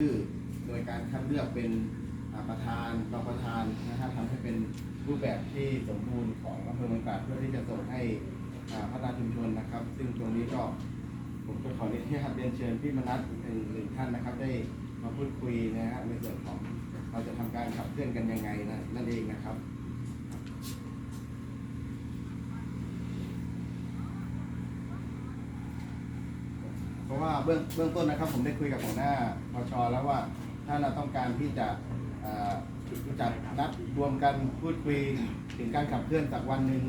ชื่อโดยการคัดเลือกเป็นประธานรองประธานนะฮะทำให้เป็นรูปแบบที่สมบูรณ์ของอำเภอเมืองตราดเพื่อที่จะส่งให้พัฒนาชุมชนนะครับ ซึ่งตรงนี้ก็ผมก็ขออนุญาตเรียนเชิญพี่มนัสหนึ่งหนึ่งท่านนะครับ ได้มาพูดคุยนะฮะในส่วนของเราจะทำการขับเคลื่อนกันยังไงนะนั่นเองนะครับ เพราะว่าเบื้องเบื้องต้นนะครับ ผมได้คุยกับหัวหน้าพชแล้วว่าถ้าเราต้องการที่จะจัดนัดรวมกันพูดคุยถึงการขับเคลื่อนจากวันหนึ่ง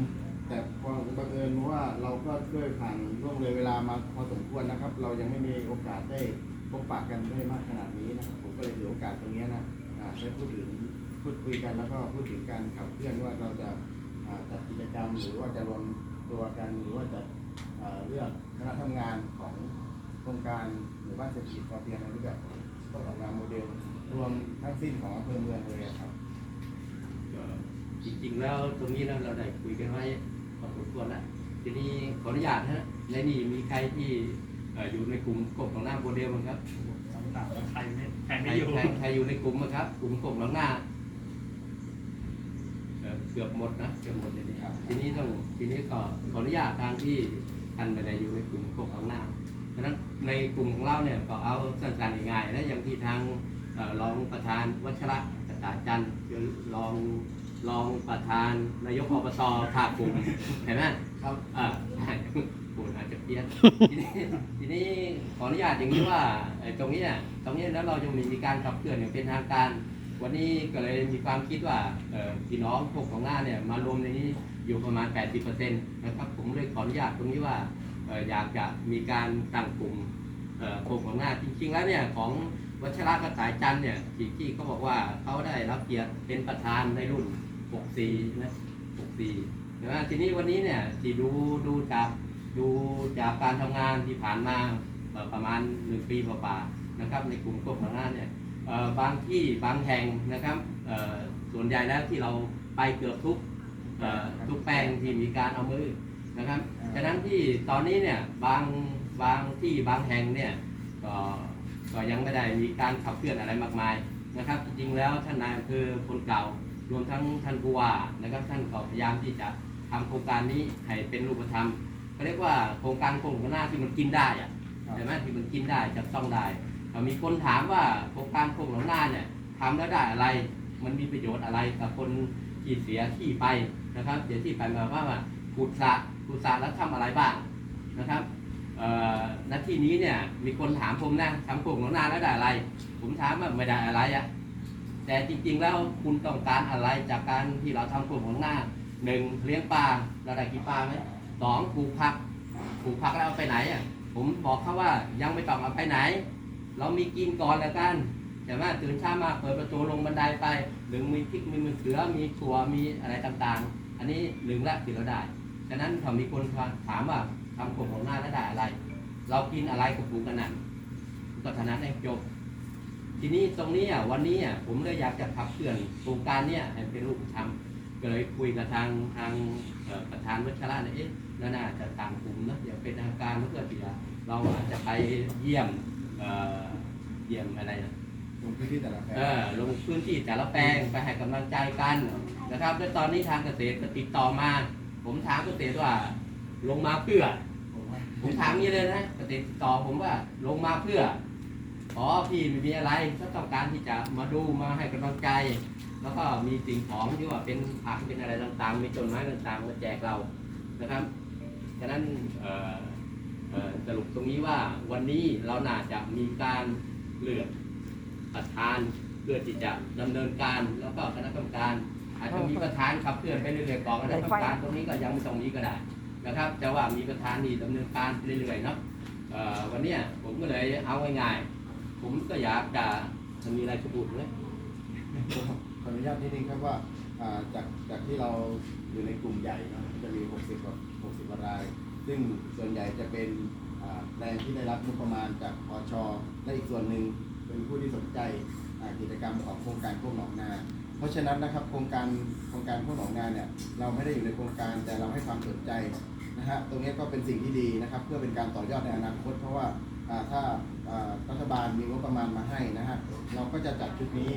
แต่พอบังเอิญว่าเราก็ด้วยผ่านล่วงเลยเวลามาพอสมควรนะครับ เรายังไม่มีโอกาสได้พบปะกันได้มากขนาดนี้นะครับผมก็เลยถือโอกาสตรงนี้นะได้พูดถึงพูดคุยกันแล้วก็พูดถึงการขับเคลื่อนว่าเราจะจัดกิจกรรมหรือว่าจะรวมตัวกันหรือว่าจะเอ่อเลือกคณะทำงานของ รงการหรือว่าเศรษฐกิจพอเพียงในรูปแบบต้องออกมาโมเดลรวมทั้งสิ้นของอำเภอเมืองเลยอะครับก็จริงๆแล้วตรงนี้นะเราได้คุยกันไว้พอสมควรแล้วทีนี้ขออนุญาตนะฮะในนี่มีใครที่เอ่ออยู่ในกลุ่มกบของหน้าโมเดลมั้งครับต่างๆแล้วใครไม่ใครใครไม่อยู่ใครใครอยู่ในกลุ่มมั้งครับ กลุ่มกบของหน้าเอ่อเกือบหมดนะเกือบหมดเลยนี่ครับทีนี้ต้องทีนี้ก็ขออนุญาตทางที่ท่านไม่ได้อยู่ในกลุ่มกบของหน้าเพราะฉะนั้นในกลุ่มของเราเนี่ยก็เอาสั้นๆง่ายๆนะอย่างที่ทางเอ่อรองประธานวัชระกตาจันทร์คือรองรองประธานนายกอบตภาคกลุ่มเห็นไหมครับอ่าพูดอาจจะเพี้ยนทีนี้ทีนี้ขออนุญาตอย่างนี้ว่าไอ้ตรงนี้น่ะตรงนี้แล้วเรายังมีการขับเคลื่อนอย่างเป็นทางการ วันนี้ก็เลยมีความคิดว่าเอ่อพี่น้องพวกของหน้าเนี่ยมารวมในนี้อยู่ประมาณ 80%นะครับผมเลยขออนุญาตตรงนี้ว่าเอยากจะมีการตั้งกลุ่มเอ่อพวกของหน้าจริงๆแล้วเนี่ยของวัชระกระสายจันเนี่ยที่ที่เขาบอกว่าเขาได้รับเกียรติเป็นประธานในรุ่น 64 นะ 64นะทีนี้วันนี้เนี่ยที่ดูดูจากดูจากการทำงานที่ผ่านมาประมาณหนึ่งปีกว่าๆนะครับ ในกลุ่มกบของหน้าเนี่ยบางที่บางแห่งนะครับส่วนใหญ่แล้วที่เราไปเกือบทุกทุกแปลงที่มีการเอามือ นะครับฉะนั้นที่ตอนนี้เนี่ยบางบางที่บางแห่งเนี่ยก็ก็ยังไม่ได้มีการขับเคลื่อนอะไรมากมายนะครับ จริงๆแล้วท่านนายอำเภอคนเก่ารวมทั้งท่านผู้ว่านะครับท่านก็พยายามที่จะทำโครงการนี้ให้เป็นรูปธรรมเขาเรียกว่าโครงการโครงหน้าที่มันกินได้อะครับใช่ไหมที่มันกินได้จับต้องได้เอ่อมีคนถามว่าโครงการโครงหลังหน้าเนี่ยทำแล้วได้อะไร มันมีประโยชน์อะไรกับคนที่เสียที่ไปนะครับเสียที่ไปหมายความว่าขุดสระ ขุดสระแล้วทำอะไรบ้างนะครับณที่นี้เนี่ยมีคนถามผมนะทำโครงหลังนาแล้วได้อะไร ผมถามว่าไม่ได้อะไรอะแต่จริงๆแล้วคุณต้องการอะไรจากการที่เราทำโครงหลังหน้าหนึ่งเลี้ยงปลาเราได้กี่ปลาไหมสองปลูกผักปลูกผักแล้วเอาไปไหนอะผมบอกเขาว่ายังไม่ต้องเอาไปไหน เรามีกินก่อนแล้วกันแต่ว่าตื่นเช้ามาเปิดประตูลงบันไดไปหรือมีพริกมีมะเขือมีถั่วมีอะไรต่างๆ อันนี้หนึ่งละที่เราได้ ฉะนั้นถ้ามีคนถามว่าทำกลุ่มของหน้าแล้วได้อะไร เรากินอะไรกับปลูกกันนั่นก็เท่านั้นเองจบ ทีนี้ตรงนี้อะวันนี้อะผมเลยอยากจะขับเคลื่อนโครงการเนี้ยให้เป็นรูปธรรมก็เลยคุยกับทางทางเอ่อประธานวัชระเนี่ยเอ๊ะแล้วน่าจะต่างกลุ่มนะอย่าเป็นทางการเพื่อที่จะเราอาจจะไปเยี่ยมเอ่อเยี่ยมอะไรนะลงพื้นที่แต่ละแปลงเออลงพื้นที่แต่ละแปลงไปให้กำลังใจกันนะครับ แล้วตอนนี้ทางเกษตรก็ติดต่อมา ผมถามเกษตรว่า ลงมาเพื่อ ผมถามนี้เลยนะเกษตรติต่อผมว่าลงมาเพื่ออ๋อพี่ไม่มีอะไรก็ต้องการที่จะมาดูมาให้กำลังใจ แล้วก็มีสิ่งของที่ว่าเป็นผักเป็นอะไรต่างๆ มีต้นไม้ต่างๆมาแจกเรานะครับฉะนั้นสรุปตรงนี้ว่าวันนี้เราน่าจะมีการเลือกประธานเพื่อที่จะดำเนินการแล้วก็คณะกรรมการ อาจจะมีประธานขับเคลื่อนไปเรื่อยๆก่อนคณะกรรมการตรงนี้ก็ยังไม่ต้องมีก็ได้นะครับ แต่ว่ามีประธานที่ดำเนินการไปเรื่อยๆเนาะเอ่อวันเนี้ยผมก็เลยเอาง่ายๆผมก็อยากจะจะมีอะไรจะพูดไหมขออนุญาตนิดนึงครับว่าอ่าจากจากที่เราอยู่ในกลุ่มใหญ่เนอะจะมี 60กว่า60กว่าราย ซึ่งส่วนใหญ่จะเป็นอ่าแรงที่ได้รับงบประมาณจากพชและอีกส่วนหนึ่งเป็นผู้ที่สนใจอ่ากิจกรรมของโครงการพวกหนองนา เพราะฉะนั้นนะครับโครงการโครงการพวกหนองนาเนี่ยเราไม่ได้อยู่ในโครงการแต่เราให้ความสนใจนะฮะตรงนี้ก็เป็นสิ่งที่ดีนะครับ เพื่อเป็นการต่อยอดในอนาคต เพราะว่าถ้ารัฐบาลมีงบประมาณมาให้นะฮะเราก็จะจัดชุดนี้